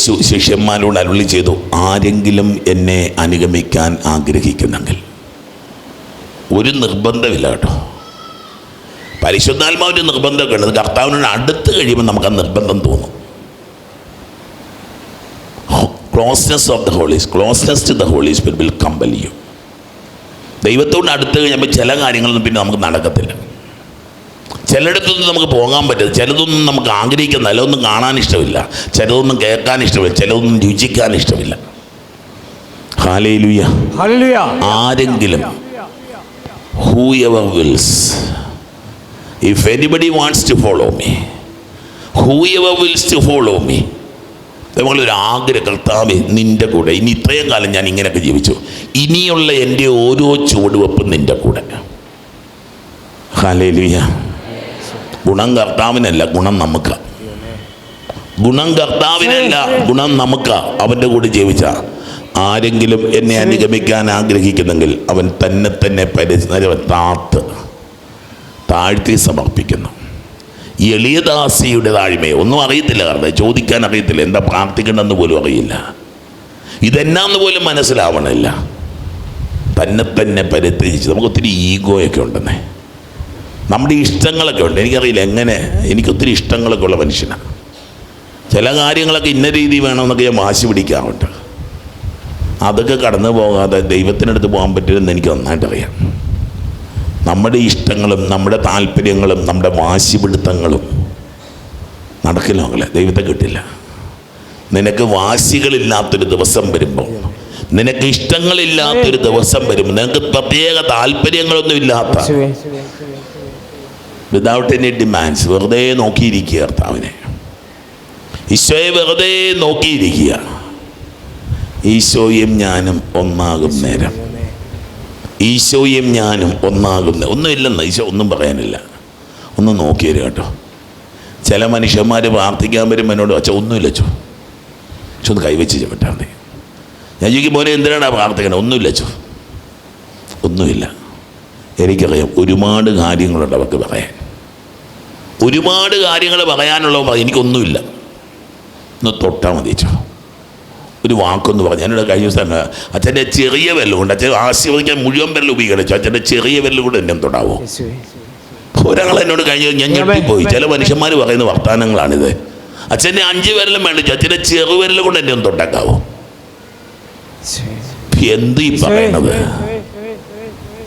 യേശു ശിഷ്യന്മാരോട് അരുളി ചെയ്തു ആരെങ്കിലും എന്നെ അനുഗമിക്കാൻ ആഗ്രഹിക്കുന്നെങ്കിൽ ഒരു നിർബന്ധമില്ല കേട്ടോ. പരിശുദ്ധാത്മാവിന്റെ നിർബന്ധമൊക്കെ ഉണ്ട് കർത്താവിനോട് അടുത്ത് കഴിയുമ്പോൾ നമുക്ക് ആ നിർബന്ധം തോന്നും. Closeness of the holies closeness to the Holy Spirit will compel you ദൈവത്തോട് അടുത്ത് കഴിയുമ്പോൾ ചില കാര്യങ്ങളൊന്നും പിന്നെ നമുക്ക് നടക്കത്തില്ല. ചിലയിടത്തൊന്നും നമുക്ക് പോകാൻ പറ്റില്ല. ചിലതൊന്നും നമുക്ക് ആഗ്രഹിക്കുന്ന ചിലതൊന്നും കാണാൻ ഇഷ്ടമില്ല. ചിലതൊന്നും കേൾക്കാൻ ഇഷ്ടമില്ല. ചിലതൊന്നും രുചിക്കാൻ ഇഷ്ടമില്ല. ആരെങ്കിലും whoever wills if anybody wants to follow me whoever wills to follow me നമ്മളൊരു ആഗ്രഹ കർത്താവ് നിന്റെ കൂടെ. ഇനി ഇത്രയും കാലം ഞാൻ ഇങ്ങനെയൊക്കെ ജീവിച്ചു. ഇനിയുള്ള എന്റെ ഓരോ ചുവടുവെപ്പും നിന്റെ കൂടെ. ഹാലേലുയ ഗുണം കർത്താവിനല്ല ഗുണം നമുക്ക്. ഗുണം കർത്താവിനല്ല ഗുണം നമുക്ക്. അവന്റെ കൂടെ ജീവിച്ച ആരെങ്കിലും എന്നെ അനുഗമിക്കാൻ ആഗ്രഹിക്കുന്നെങ്കിൽ അവൻ തന്നെ തന്നെ പരിസര താത്ത് താഴ്ത്തി സമർപ്പിക്കുന്നു. എളിയദാസിയുടെ താഴ്മയെ ഒന്നും അറിയത്തില്ല കാരണം ചോദിക്കാൻ അറിയത്തില്ല എന്താ പ്രാർത്ഥിക്കണമെന്ന് പോലും അറിയില്ല. ഇതെന്നാന്ന് പോലും മനസ്സിലാവണമില്ല തന്നെ തന്നെ പരിത്യജിച്ച് നമുക്ക് ഒത്തിരി ഈഗോയൊക്കെ ഉണ്ടെന്നേ. നമ്മുടെ ഇഷ്ടങ്ങളൊക്കെ ഉണ്ട്. എനിക്കറിയില്ല എങ്ങനെ. എനിക്കൊത്തിരി ഇഷ്ടങ്ങളൊക്കെ ഉള്ള മനുഷ്യനാണ് ചില കാര്യങ്ങളൊക്കെ ഇന്ന രീതി വേണമെന്നൊക്കെ ഞാൻ വാശി പിടിക്കാറുണ്ട്. അതൊക്കെ കടന്നു പോകാതെ ദൈവത്തിനടുത്ത് പോകാൻ പറ്റില്ലെന്ന് എനിക്ക് നന്നായിട്ടറിയാം നമ്മുടെ ഇഷ്ടങ്ങളും നമ്മുടെ താല്പര്യങ്ങളും നമ്മുടെ വാശിപിടുത്തങ്ങളും നടക്കില്ല മകളെ ദൈവത്തെ കിട്ടില്ല. നിനക്ക് വാശികളില്ലാത്തൊരു ദിവസം വരുമ്പോൾ നിനക്ക് ഇഷ്ടങ്ങളില്ലാത്തൊരു ദിവസം വരും. നിനക്ക് പ്രത്യേക താല്പര്യങ്ങളൊന്നും ഇല്ലാത്ത. വിതൗട്ട് എനി ഡിമാൻഡ്സ് വെറുതെ നോക്കിയിരിക്കുക കർത്താവിനെ. ഈശോയെ വെറുതെ നോക്കിയിരിക്കുക. ഈശോയും ഞാനും ഒന്നാകും നേരം. ഈശോയും ഞാനും ഒന്നാകും ഒന്നുമില്ലെന്ന് ഈശോ ഒന്നും പറയാനില്ല. ഒന്ന് നോക്കിയത് കേട്ടോ. ചില മനുഷ്യന്മാർ പ്രാർത്ഥിക്കാൻ വരുമ്പോൾ എന്നോട് അച്ഛ ഒന്നുമില്ല അച്ഛോ. അച്ഛ ഒന്ന് കൈവച്ച് ചവിട്ടാൽ മതി. ഞാൻ ചോദിക്കും മോനെ എന്തിനാണ് പ്രാർത്ഥിക്കണത് ഒന്നുമില്ല ചോ ഒന്നുമില്ല. എനിക്കറിയാം ഒരുപാട് കാര്യങ്ങളുണ്ട് അവർക്ക് പറയാൻ. ഒരുപാട് കാര്യങ്ങൾ പറയാനുള്ളത് പറയും. എനിക്കൊന്നുമില്ല. ഒന്ന് തൊട്ടാൽ മതി ചോ ഒരു വാക്കൊന്ന് പറഞ്ഞു. ഞാനിവിടെ കഴിഞ്ഞ ദിവസം അച്ഛന്റെ ചെറിയ വെല്ലുകൊണ്ട് അച്ഛൻ ആശീർവദിക്കാൻ മുഴുവൻ വെല്ലം ഉപയോഗിച്ചു അച്ഛന്റെ ചെറിയ വെല്ലുകൊണ്ട് എന്നെ തൊടാവോ? ഒരാൾ എന്നോട് കഴിഞ്ഞ ഞാൻ ഞെട്ടിപ്പോയി ചില മനുഷ്യന്മാർ പറയുന്ന വർത്തമാനങ്ങളാണിത്. അച്ഛന്റെ അഞ്ച് വിരലും വേണ്ട. അച്ഛന്റെ ചെറുവിരൽ കൊണ്ട് എന്നെ ഒന്ന് തൊട്ടേക്കാവോ? എന്ത് ഈ പറയണത്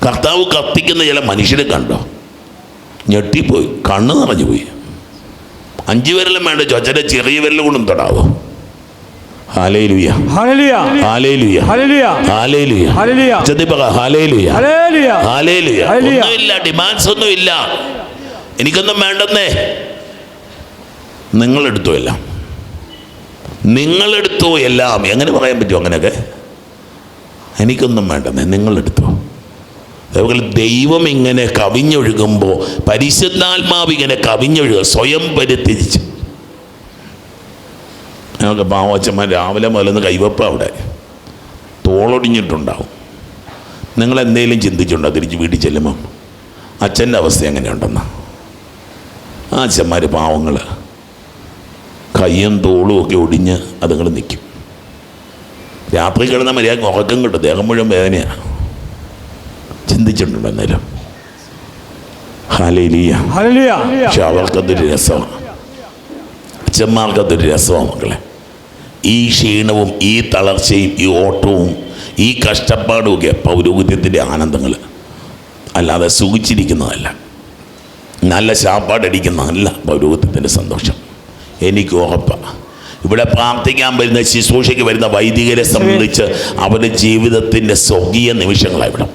കർത്താവ് കത്തിക്കുന്ന ചില മനുഷ്യരെ കണ്ടോ? ഞെട്ടിപ്പോയി. കണ്ണ് നിറഞ്ഞു പോയി. അഞ്ചു വിരലും വേണ്ട അച്ഛന്റെ ചെറിയ വിരൽ കൊണ്ടും തൊടാവോ. ഒന്നുമില്ല ഡിമാൻഡ്സ് ഒന്നുമില്ല എനിക്കൊന്നും വേണ്ടെന്നേ. നിങ്ങളെടുത്തോ എല്ലാം? നിങ്ങളെടുത്തോ എല്ലാം. എങ്ങനെ പറയാൻ പറ്റുമോ അങ്ങനെയൊക്കെ? എനിക്കൊന്നും വേണ്ടെന്നേ നിങ്ങളെടുത്തോ. അതേപോലെ ദൈവം ഇങ്ങനെ കവിഞ്ഞൊഴുകുമ്പോൾ പരിശുദ്ധാത്മാവ് ഇങ്ങനെ കവിഞ്ഞൊഴുകുക സ്വയം പരിത്യജിച്ച്. ഞങ്ങൾക്ക് പാവച്ചന്മാർ രാവിലെ മുതലൊന്ന് കൈവപ്പ അവിടെ. തോളൊടിഞ്ഞിട്ടുണ്ടാവും. നിങ്ങൾ എന്തെങ്കിലും ചിന്തിച്ചുണ്ടോ തിരിച്ച് വീട്ടിൽ ചെല്ലുമ്പം? അച്ഛന്റെ അവസ്ഥ എങ്ങനെയുണ്ടെന്ന്? ആ അച്ഛന്മാർ പാവങ്ങൾ കയ്യും തോളും ഒക്കെ ഒടിഞ്ഞ് അതുങ്ങൾ നിൽക്കും രാത്രി കിടന്ന മര്യാദ ഉറക്കം കിട്ടും. ദേഹം മുഴുവൻ വേദനയാണ് ചിന്തിച്ചിട്ടുണ്ടോ എന്നാലും പക്ഷെ അവർക്കതൊരു രസമാണ്. അച്ഛന്മാർക്കതൊരു രസമാണ് മക്കളെ. ഈ ക്ഷീണവും ഈ തളർച്ചയും ഈ ഓട്ടവും ഈ കഷ്ടപ്പാടും ഒക്കെ പൗരോഹിത്യത്തിന്റെ ആനന്ദങ്ങൾ അല്ലാതെ സുഖിച്ചിരിക്കുന്നതല്ല. നല്ല ശാപ്പാടടിക്കുന്നതല്ല പൗരോഹിത്യത്തിന്റെ സന്തോഷം. എനിക്ക് ഉറപ്പാണ് ഇവിടെ പ്രാർത്ഥിക്കാൻ വരുന്ന ശുശ്രൂഷയ്ക്ക് വരുന്ന വൈദികരെ സംബന്ധിച്ച് അവരുടെ ജീവിതത്തിന്റെ സ്വർഗീയ നിമിഷങ്ങളാണ് ഇവിടെ.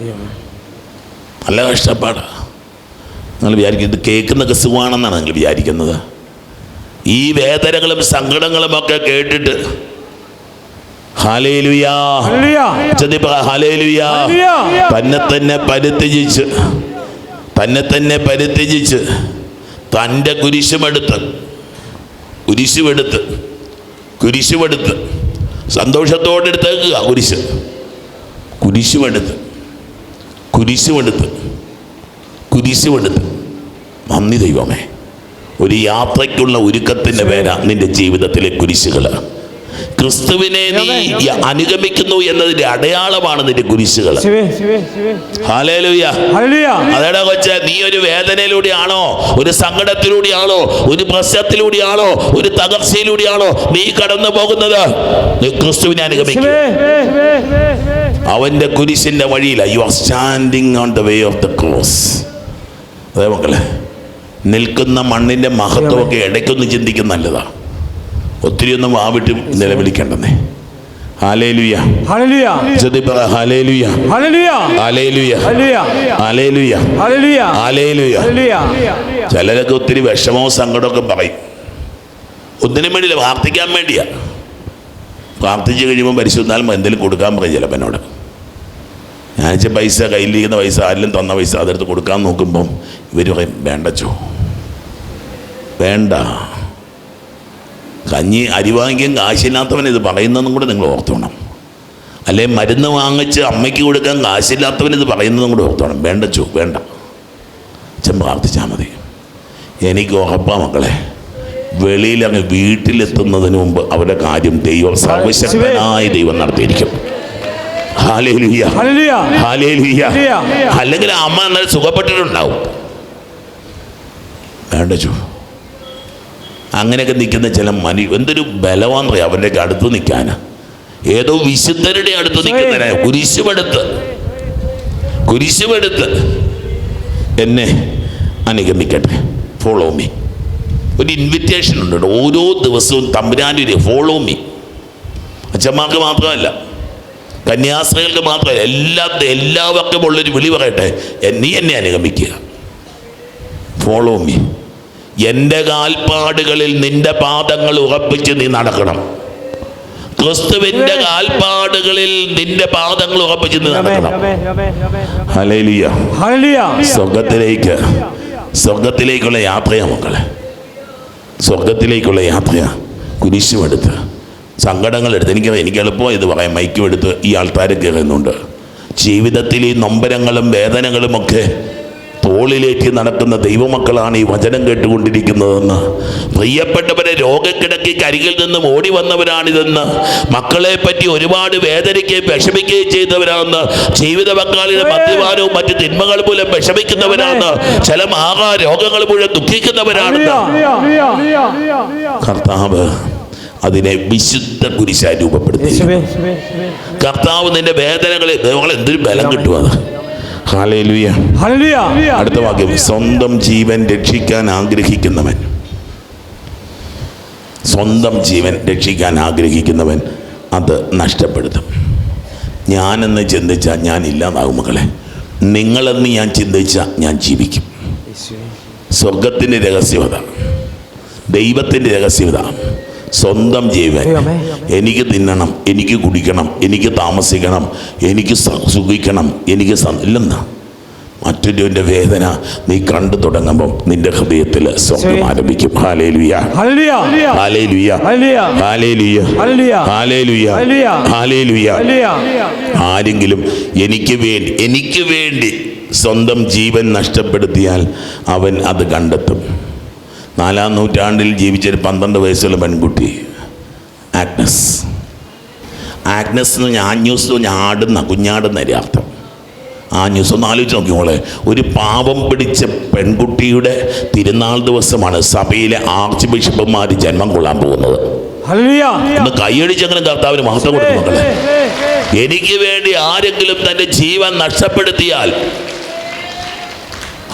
നല്ല കഷ്ടപ്പാടാണ് നിങ്ങൾ വിചാരിക്കും ഇത് കേൾക്കുന്നൊക്കെ സുഖമാണെന്നാണ് നിങ്ങൾ വിചാരിക്കുന്നത്. ഈ വേദനകളും സങ്കടങ്ങളും ഒക്കെ കേട്ടിട്ട്. തന്നെ തന്നെ പരിത്യജിച്ച് തന്നെ തന്നെ പരിത്യജിച്ച് തന്റെ കുരിശുമെടുത്ത് കുരിശുമെടുത്ത് കുരിശുമെടുത്ത്. സന്തോഷത്തോടെ എടുത്തേക്കുക കുരിശ്. കുരിശുമെടുത്ത്. കുരിശുമെടുത്ത്. കുരിശുമെടുത്ത്. നന്ദി ദൈവമേ. ഒരു യാത്രയ്ക്കുള്ള ഒരുക്കത്തിന്റെ പേരാ നിന്റെ ജീവിതത്തിലെ കുരിശുകൾ ക്രിസ്തുവിനെ നീ അനുഗമിക്കുന്നു എന്നതിന്റെ അടയാളമാണ് നിന്റെ കുരിശുകൾ. അതേടാ കൊച്ചെ നീ ഒരു വേദനയിലൂടെയാണോ? ഒരു സങ്കടത്തിലൂടെയാണോ? ഒരു പ്രശ്നത്തിലൂടെയാണോ? ഒരു തകർച്ചയിലൂടെയാണോ നീ കടന്നു പോകുന്നത്? നീ ക്രിസ്തുവിനെ അനുഗമിക്കും. അവന്റെ കുരിശിന്റെ വഴിയില. You are standing on the way of the cross അതേ മക്കളെ നിൽക്കുന്ന മണ്ണിന്റെ മഹത്വമൊക്കെ ഇടയ്ക്കൊന്ന് ചിന്തിക്കുന്ന നല്ലതാ. ഒത്തിരി ഒന്നും വാവിട്ട് നിലവിളിക്കേണ്ടെന്നേ. ചിലരൊക്കെ ഒത്തിരി വിഷമവും സങ്കടമൊക്കെ പറയും. ഒന്നിനും വേണ്ടിയില്ല പ്രാർത്ഥിക്കാൻ വേണ്ടിയാ. പ്രാർത്ഥിച്ചു കഴിയുമ്പോൾ പരിശുദ്ധാത്മ എന്തെങ്കിലും കൊടുക്കാൻ പറയും ഞാൻ വെച്ച പൈസ കയ്യിലിരിക്കുന്ന പൈസ ആരെങ്കിലും തന്ന പൈസ അതെടുത്ത് കൊടുക്കാൻ നോക്കുമ്പം ഇവർ പറയും വേണ്ടച്ചോ വേണ്ട. കഞ്ഞി അരി വാങ്ങിക്കാൻ കാശില്ലാത്തവൻ ഇത് പറയുന്നതും കൂടെ നിങ്ങൾ ഓർത്തോണം. അല്ലെ മരുന്ന് വാങ്ങിച്ച് അമ്മയ്ക്ക് കൊടുക്കാൻ കാശില്ലാത്തവൻ ഇത് പറയുന്നതും കൂടെ ഓർത്തോണം. വേണ്ട ചു വേണ്ട. അച്ഛൻ പ്രാർത്ഥിച്ചാൽ മതി. എനിക്ക് ഉറപ്പാ മക്കളെ വെളിയിൽ അങ്ങ് വീട്ടിലെത്തുന്നതിന് മുമ്പ് അവരുടെ കാര്യം ദൈവം സർവശക്തനായ ദൈവം നടത്തിയിരിക്കും. അല്ലെങ്കിൽ അമ്മ എന്നാൽ സുഖപ്പെട്ടിട്ടുണ്ടാവും. വേണ്ട ചോ. അങ്ങനെയൊക്കെ നിൽക്കുന്ന ചില മനു എന്തൊരു ബലമാണെന്ന് പറയാം അവരുടെയൊക്കെ അടുത്ത് നിൽക്കാനാ. ഏതോ വിശുദ്ധരുടെ അടുത്ത് നിൽക്കുന്ന കുരിശുമെടുത്ത് കുരിശുമെടുത്ത് എന്നെ അനുഗമിക്കട്ടെ. ഫോളോ മീ ഒരു ഇൻവിറ്റേഷൻ ഉണ്ട് ഓരോ ദിവസവും തമ്പുരാന്റെ ഫോളോ മീ അച്ഛന്മാർക്ക് മാത്രമല്ല കന്യാസ്ത്രീകൾക്ക് മാത്രമല്ല എല്ലാ എല്ലാവർക്കും ഉള്ളൊരു വിളി പറയട്ടെ. നീ എന്നെ അനുഗമിക്കുക. ഫോളോ മീ എന്റെ കാൽപ്പാടുകളിൽ നിന്റെ പാദങ്ങൾ ഉറപ്പിച്ച് നീ നടക്കണം. ക്രിസ്തുവിന്റെ കാൽപ്പാടുകളിൽ നിന്റെ പാദങ്ങൾ ഉറപ്പിച്ച് നീ നടക്കണം. സ്വർഗത്തിലേക്ക് സ്വർഗത്തിലേക്കുള്ള യാത്രയാ മക്കളെ. സ്വർഗത്തിലേക്കുള്ള യാത്രയാ. കുരിശുമെടുത്ത് സങ്കടങ്ങളെടുത്ത് എടുത്ത്. എനിക്ക് എളുപ്പം ഇത് പറയാം. മൈക്കും എടുത്ത് ഈ ആൾക്കാർ കയറുന്നുണ്ട്. ജീവിതത്തിൽ ഈ നൊമ്പരങ്ങളും വേദനകളും ഒക്കെ തോളിലേക്ക് നടക്കുന്ന ദൈവമക്കളാണ് ഈ വചനം കേട്ടുകൊണ്ടിരിക്കുന്നതെന്ന്. പ്രിയപ്പെട്ടവരെ രോഗക്കിടക്കിക്ക് അരികിൽ നിന്നും ഓടി വന്നവരാണിതെന്ന്. മക്കളെ പറ്റി ഒരുപാട് വേദനിക്കുകയും വിഷമിക്കുകയും ചെയ്തവരാണെന്ന് ജീവിത പങ്കാളിയുടെ മദ്യപാനവും മറ്റ് തിന്മകൾ മൂലം വിഷമിക്കുന്നവരാണ് ചില മാകാ രോഗങ്ങൾ മുഴുവൻ ദുഃഖിക്കുന്നവരാണെന്ന്. കർത്താവ് അതിനെ വിശുദ്ധ കുരിശായി രൂപപ്പെടുത്തി. കർത്താവ് നിന്റെ വേദനകളെ ദൈവങ്ങളെ എന്തൊരു ബലം കിട്ടും അത് ഹാലേലുയ ഹല്ലേലൂയ. അടുത്ത വാക്യം. സ്വന്തം ജീവൻ രക്ഷിക്കാൻ ആഗ്രഹിക്കുന്നവൻ. സ്വന്തം ജീവൻ രക്ഷിക്കാൻ ആഗ്രഹിക്കുന്നവൻ അത് നഷ്ടപ്പെടുത്തും. ഞാനെന്ന് ചിന്തിച്ചാൽ ഞാൻ ഇല്ലാതാകും മകളെ നിങ്ങളെന്ന് ഞാൻ ചിന്തിച്ചാൽ ഞാൻ ജീവിക്കും. സ്വർഗത്തിന്റെ രഹസ്യത ദൈവത്തിന്റെ രഹസ്യത സ്വന്തം ജീവൻ എനിക്ക് തിന്നണം എനിക്ക് കുടിക്കണം എനിക്ക് താമസിക്കണം എനിക്ക് സുഖിക്കണം എനിക്ക് ഇല്ലെന്ന മറ്റൊരുവന്റെ വേദന നീ കണ്ടു തുടങ്ങുമ്പോൾ നിന്റെ ഹൃദയത്തിൽ സ്വപ്നം ആരംഭിക്കും ആരെങ്കിലും എനിക്ക് വേണ്ടി എനിക്ക് വേണ്ടി സ്വന്തം ജീവൻ നഷ്ടപ്പെടുത്തിയാൽ അവൻ അത് കണ്ടെത്തും നാലാം നൂറ്റാണ്ടിൽ ജീവിച്ചൊരു പന്ത്രണ്ട് വയസ്സുള്ള പെൺകുട്ടി ആഗ്നസ്. ആഗ്നസ് എന്ന് ഞാൻ പറഞ്ഞാൽ ആടുന്ന കുഞ്ഞാടുന്ന അർത്ഥം. ആ ന്യൂസ് ഒന്ന് ആലോചിച്ച് നോക്കി മോളെ. ഒരു പാവം പിടിച്ച പെൺകുട്ടിയുടെ തിരുനാൾ ദിവസമാണ് സഭയിലെ ആർച്ച് ബിഷപ്പന്മാർ ജന്മം കൊള്ളാൻ പോകുന്നത്. ഒന്ന് അങ്ങനെ കർത്താവിന് മഹത്വം കൊടുക്കും മക്കളെ. എനിക്ക് വേണ്ടി ആരെങ്കിലും തന്റെ ജീവൻ നഷ്ടപ്പെടുത്തിയാൽ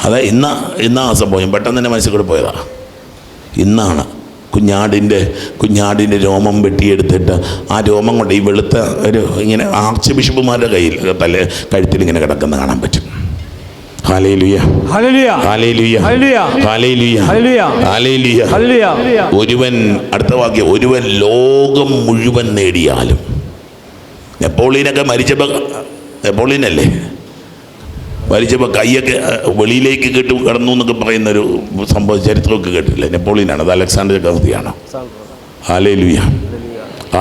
അതെ ഇന്ന ഇന്നാ സംഭവം. പെട്ടെന്ന് തന്നെ മനസ്സിൽ കൂടെ പോയതാ. ഇന്നാണ് കുഞ്ഞാടിന്റെ കുഞ്ഞാടിന്റെ രോമം വെട്ടിയെടുത്തിട്ട് ആ രോമം കൊണ്ട് ഈ വെളുത്ത ഒരു ഇങ്ങനെ ആർച്ച് ബിഷപ്പുമാരുടെ കയ്യിൽ തല കഴുത്തിൽ ഇങ്ങനെ കിടക്കുന്ന കാണാൻ പറ്റും. ഒരുവൻ അടുത്ത വാക്യം ഒരുവൻ ലോകം മുഴുവൻ നേടിയാലും. നെപ്പോളിയനൊക്കെ മരിച്ചപ്പോൾ നെപ്പോളിയനല്ലേ? മരിച്ചപ്പോൾ കൈയൊക്കെ വെളിയിലേക്ക് കേട്ട് കിടന്നു എന്നൊക്കെ പറയുന്നൊരു സംഭവം ചരിത്രമൊക്കെ കേട്ടില്ല നെപ്പോളിയനാണ് അത് അലക്സാണ്ടർ ചക്രവർത്തിയാണ് ആലേ ലുയ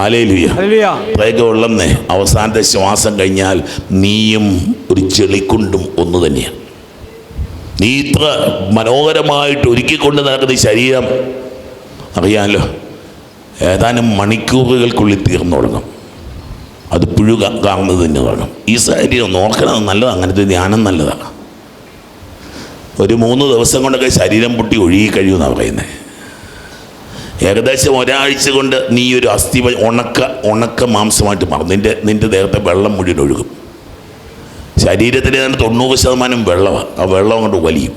ആലേ ലുയ ഉള്ളെന്നേ അവസാനത്തെ ശ്വാസം കഴിഞ്ഞാൽ നീയും ഒരു ചെളിക്കുണ്ടും ഒന്ന് തന്നെയാണ്. നീ ഇത്ര മനോഹരമായിട്ട് ഒരുക്കിക്കൊണ്ട് നടക്കുന്ന ഈ ശരീരം അറിയാമല്ലോ ഏതാനും മണിക്കൂറുകൾക്കുള്ളിൽ തീർന്നു തുടങ്ങും. അത് പുഴു കാണുന്നത് വേണം ഈ ശരീരം നോക്കണത് നല്ലതാണ് അങ്ങനത്തെ ധ്യാനം നല്ലതാണ്. ഒരു മൂന്ന് ദിവസം കൊണ്ടൊക്കെ ശരീരം പൊട്ടി ഒഴുകി കഴിയുമെന്നാണ് പറയുന്നത് ഏകദേശം ഒരാഴ്ച കൊണ്ട് നീ ഒരു അസ്ഥി ഉണക്ക ഉണക്ക മാംസമായിട്ട് മാറും. നിന്റെ നിന്റെ ദേഹത്തെ വെള്ളം മുഴുവൻ ഒഴുകും. ശരീരത്തിലെ തന്നെ തൊണ്ണൂറ് ശതമാനം വെള്ളമാണ് ആ വെള്ളം കൊണ്ട് വലിയും.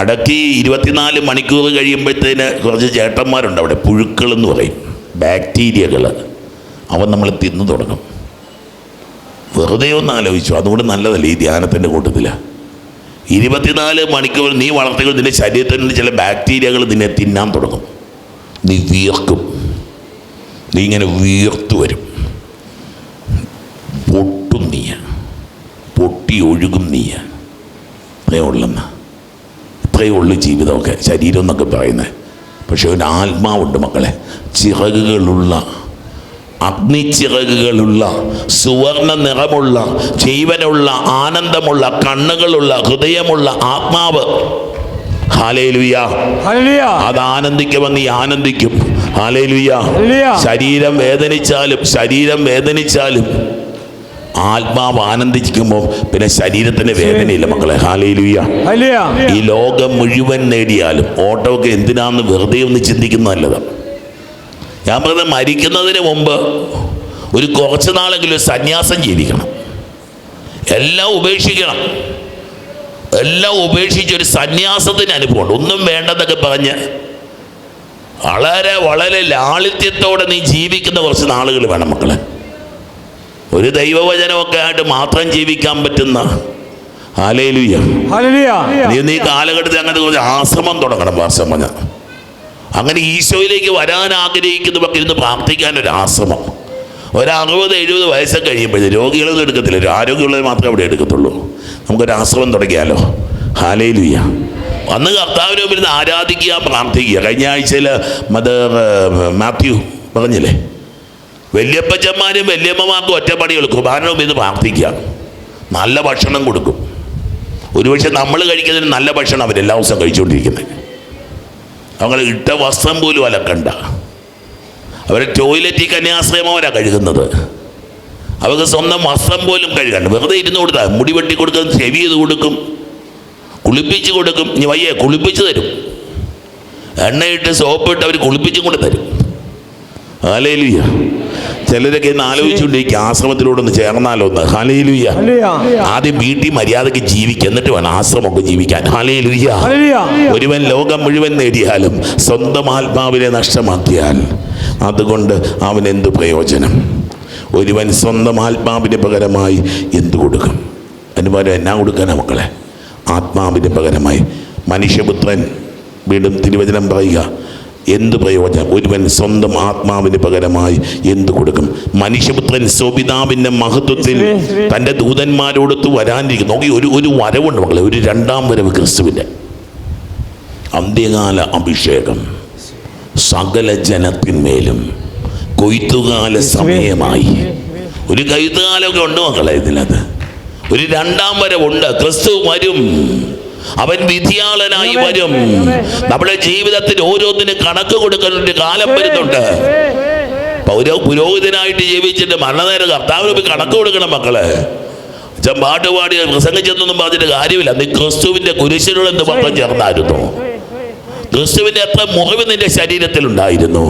അടക്കി ഇരുപത്തിനാല് മണിക്കൂർ കഴിയുമ്പോഴത്തേന് കുറച്ച് ചേട്ടന്മാരുണ്ട് അവിടെ. പുഴുക്കൾ എന്ന് പറയും. ബാക്ടീരിയകൾ അവൻ നമ്മൾ തിന്നു തുടങ്ങും. വെറുതെ ഒന്ന് ആലോചിച്ചു. അതുകൊണ്ട് നല്ലതല്ല ഈ ധ്യാനത്തിന്റെ കൂട്ടത്തിൽ ഇരുപത്തിനാല് മണിക്കൂർ നീ വളർത്തിക്കൊണ്ട് നിന്റെ ശരീരത്തിൽ നിന്ന് ചില ബാക്ടീരിയകൾ നിന്നെ തിന്നാൻ തുടങ്ങും. നീ വിയർക്കും. നീ ഇങ്ങനെ വിയർത്തു വരും. പൊട്ടും നീയ പൊട്ടി ഒഴുകും നീയ ഇത്രയേ ഉള്ളെന്ന. ഇത്രയേ ഉള്ളു ജീവിതമൊക്കെ. ശരീരം എന്നൊക്കെ പറയുന്നത്. പക്ഷെ ഒരു ആത്മാവുണ്ട് മക്കളെ. ചിറകുകളുള്ള അഗ്നിച്ചിറകുകളുള്ള സുവർണ നിറമുള്ള ജീവനുള്ള ആനന്ദമുള്ള കണ്ണുകളുള്ള ഹൃദയമുള്ള ആത്മാവ്. അത് ആനന്ദിക്കുമെന്ന് നീ ആനന്ദിക്കും. ശരീരം വേദനിച്ചാലും ശരീരം വേദനിച്ചാലും ആത്മാവ് ആനന്ദിക്കുമ്പോൾ പിന്നെ ശരീരത്തിന് വേദനയില്ല മക്കളെ. ഹാലേലുയ. ഹല്ലേലൂയ ഈ ലോകം മുഴുവൻ നേടിയാലും ഓട്ടമൊക്കെ എന്തിനാന്ന് വെറുതെ ഒന്ന് ചിന്തിക്കുന്നത് നല്ലതാണ് ഞാൻ പറഞ്ഞത് മരിക്കുന്നതിന് മുമ്പ് ഒരു കുറച്ച് നാളെങ്കിലും സന്യാസം ജീവിക്കണം. എല്ലാം ഉപേക്ഷിക്കണം. എല്ലാം ഉപേക്ഷിച്ച് ഒരു സന്യാസത്തിന് അനുഭവമുണ്ട്. ഒന്നും വേണ്ടെന്നൊക്കെ പറഞ്ഞ് വളരെ വളരെ ലാളിത്യത്തോടെ നീ ജീവിക്കുന്ന കുറച്ച് നാളുകൾ വേണം മക്കളെ. ഒരു ദൈവവചനമൊക്കെ ആയിട്ട് മാത്രം ജീവിക്കാൻ പറ്റുന്ന നീ നീ കാലഘട്ടത്തിൽ അങ്ങനത്തെ കുറച്ച് ആശ്രമം തുടങ്ങണം വാർഷം പറഞ്ഞ. അങ്ങനെ ഈശോയിലേക്ക് വരാൻ ആഗ്രഹിക്കുന്നവർക്ക് ഇരുന്ന് പ്രാർത്ഥിക്കാൻ ഒരു ആശ്രമം ഒരു അറുപത് എഴുപത് വയസ്സൊക്കെ കഴിയുമ്പോഴേ രോഗികളൊന്നും എടുക്കത്തില്ല. ആരോഗ്യമുള്ളത് മാത്രമേ അവിടെ എടുക്കത്തുള്ളൂ. നമുക്കൊരു ആശ്രമം തുടങ്ങിയാലോ? ഹാലയിലുയ്യ അന്ന് കർത്താവിനെ ഇരുന്ന് ആരാധിക്കുക പ്രാർത്ഥിക്കുക. കഴിഞ്ഞ ആഴ്ചയിൽ മദർ മാത്യു പറഞ്ഞില്ലേ? വല്യപ്പച്ചന്മാരും വല്യമ്മമാർക്കും ഒറ്റപ്പടികൾ കുർബാനവും ഇരുന്ന് പ്രാർത്ഥിക്കുക. നല്ല ഭക്ഷണം കൊടുക്കും. ഒരുപക്ഷെ നമ്മൾ കഴിക്കുന്നതിന് നല്ല ഭക്ഷണം അവരെല്ലാ ദിവസവും കഴിച്ചുകൊണ്ടിരിക്കുന്നത്. അവങ്ങൾ ഇട്ട വസ്ത്രം പോലും അലക്കണ്ട. അവർ ടോയ്ലറ്റിൽ കന്യാശ്രമവരാണ് കഴുകുന്നത്. അവർക്ക് സ്വന്തം വസ്ത്രം പോലും കഴുകണ്ട വെറുതെ ഇരുന്ന് കൊടുത്താൽ മുടി വെട്ടി കൊടുക്കും ചെവി ചെയ്ത് കൊടുക്കും കുളിപ്പിച്ച് കൊടുക്കും. ഇനി വയ്യേ കുളിപ്പിച്ച് തരും. എണ്ണയിട്ട് സോപ്പിട്ട് അവർ കുളിപ്പിച്ചും കൊണ്ട് തരും. ഹാലേലുയ്യ ചിലരൊക്കെ ഇന്ന് ആലോചിച്ചുകൊണ്ടിരിക്കും ആശ്രമത്തിലൂടെ ഒന്ന് ചേർന്നാലോ ഒന്ന്? ഹാലേലുയ്യ ആദ്യം വീട്ടിൽ മര്യാദയ്ക്ക് ജീവിക്കുക എന്നിട്ട് വേണം ആശ്രമമൊക്കെ ജീവിക്കാൻ. ഹാലേലുയ്യ ഒരുവൻ ലോകം മുഴുവൻ നേടിയാലും സ്വന്തം ആത്മാവിനെ നഷ്ടമാക്കിയാൽ അതുകൊണ്ട് അവൻ എന്ത് പ്രയോജനം? ഒരുവൻ സ്വന്തം ആത്മാവിന് പകരമായി എന്ത് കൊടുക്കും? അനുമാനം എന്നാ കൊടുക്കാനാ മക്കളെ? ആത്മാവിന് പകരമായി. മനുഷ്യപുത്രൻ വീണ്ടും തിരുവചനം പറയുക എന്ത് പ്രയോജനം? ഒരുവൻ സ്വന്തം ആത്മാവിന് പകരമായി എന്ത് കൊടുക്കും? മനുഷ്യപുത്രൻ സ്വപിതാവിന്റെ മഹത്വത്തിൽ തന്റെ ദൂതന്മാരോടൊത്ത് വരാനിരിക്കുന്നു. നോക്കി ഒരു ഒരു വരവുണ്ട് മക്കളെ. ഒരു രണ്ടാം വരവ് ക്രിസ്തുവിന്റെ. അന്ത്യകാല അഭിഷേകം. സകല ജനത്തിന്മേലും കൊയ്ത്തുകാല സമയമായി. ഒരു കൊയ്ത്തുകാലമൊക്കെ ഉണ്ട് മക്കളെ ഇതിനകത്ത്. ഒരു രണ്ടാം വരവുണ്ട്. ക്രിസ്തു വരും. അവൻ വിധിയാളനായി വരും. നമ്മുടെ ജീവിതത്തിൽ ഓരോന്നിനും കണക്ക് കൊടുക്കുന്ന ഒരു കാലം വരുന്നുണ്ട്. പൗര പുരോഹിതനായിട്ട് ജീവിച്ചിട്ട് മരണനേരം കർത്താവിന് കണക്ക് കൊടുക്കണം മക്കളെ. അച്ഛൻ പാട്ട് പാടി പ്രസംഗിച്ചെന്നൊന്നും പറഞ്ഞിട്ട് കാര്യമില്ല. നീ ക്രിസ്തുവിന്റെ കുരിശിനോട് എന്ത് മക്കൾ ചേർന്നായിരുന്നു? ക്രിസ്തുവിന്റെ എത്ര മുറിവ് നിന്റെ ശരീരത്തിൽ ഉണ്ടായിരുന്നു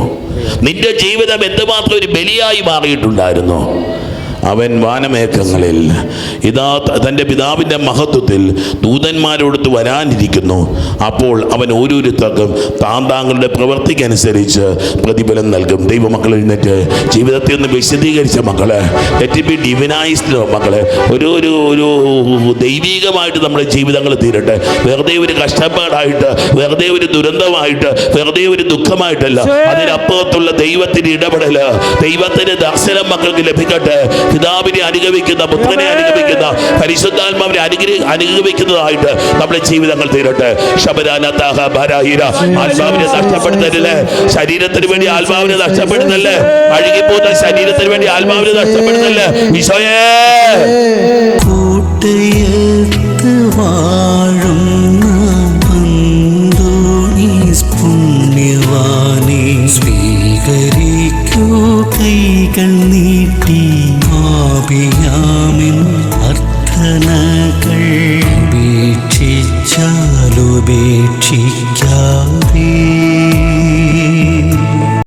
നിന്റെ ജീവിതം എന്തുമാത്രം ഒരു ബലിയായി മാറിയിട്ടുണ്ടായിരുന്നു? അവൻ വാനമേഘങ്ങളിൽ ഇതാ തന്റെ പിതാവിന്റെ മഹത്വത്തിൽ ദൂതന്മാരോടുത്ത് വരാനിരിക്കുന്നു. അപ്പോൾ അവൻ ഓരോരുത്തർക്കും താൻ താങ്കളുടെ പ്രവൃത്തിക്കനുസരിച്ച് പ്രതിഫലം നൽകും. ദൈവമക്കൾ എഴുന്നേറ്റ് ജീവിതത്തിൽ നിന്ന് വിശദീകരിച്ച മക്കളെ ലെറ്റ് ബി ഡിവിനൈസ്ഡ് മക്കളെ ഒരു ഒരു ഒരു ദൈവികമായിട്ട് നമ്മുടെ ജീവിതങ്ങൾ തീരട്ടെ. വെറുതെ ഒരു കഷ്ടപ്പാടായിട്ട് വെറുതെ ഒരു ദുരന്തമായിട്ട് വെറുതെ ഒരു ദുഃഖമായിട്ടല്ല. അതിനപ്പുറത്തുള്ള ദൈവത്തിന്റെ ഇടപെടൽ ദൈവത്തിന്റെ ദർശനം മക്കൾക്ക് ലഭിക്കട്ടെ. പിതാവിനെ അനുഗമിക്കുന്ന പുത്രനെ അനുഗമിക്കുന്ന പരിശുദ്ധാത്മാവിനെ അനുഗ്രഹ അനുഗമിക്കുന്നതായിട്ട് നമ്മുടെ ജീവിതങ്ങൾ തീരട്ടെ. ശബരാനത്താഹ ഭാരാഹിര ആത്മാവിനെ നഷ്ടപ്പെടുത്തല്ലേ ശരീരത്തിന് വേണ്ടി ആത്മാവിനെ നഷ്ടപ്പെടുന്നല്ലേ അഴുകിപ്പോകുന്ന ശരീരത്തിന് വേണ്ടി ആത്മാവിനെ നഷ്ടപ്പെടുന്നല്ലേ ഈശോയേ. കൂട്ടയത്ത് സ്വീകരിക്കൂ കൈകൾ നീട്ടി. ആപിയാമിൻ അർത്ഥനകൾ ഉപേക്ഷിച്ചാലുപേക്ഷിക്ക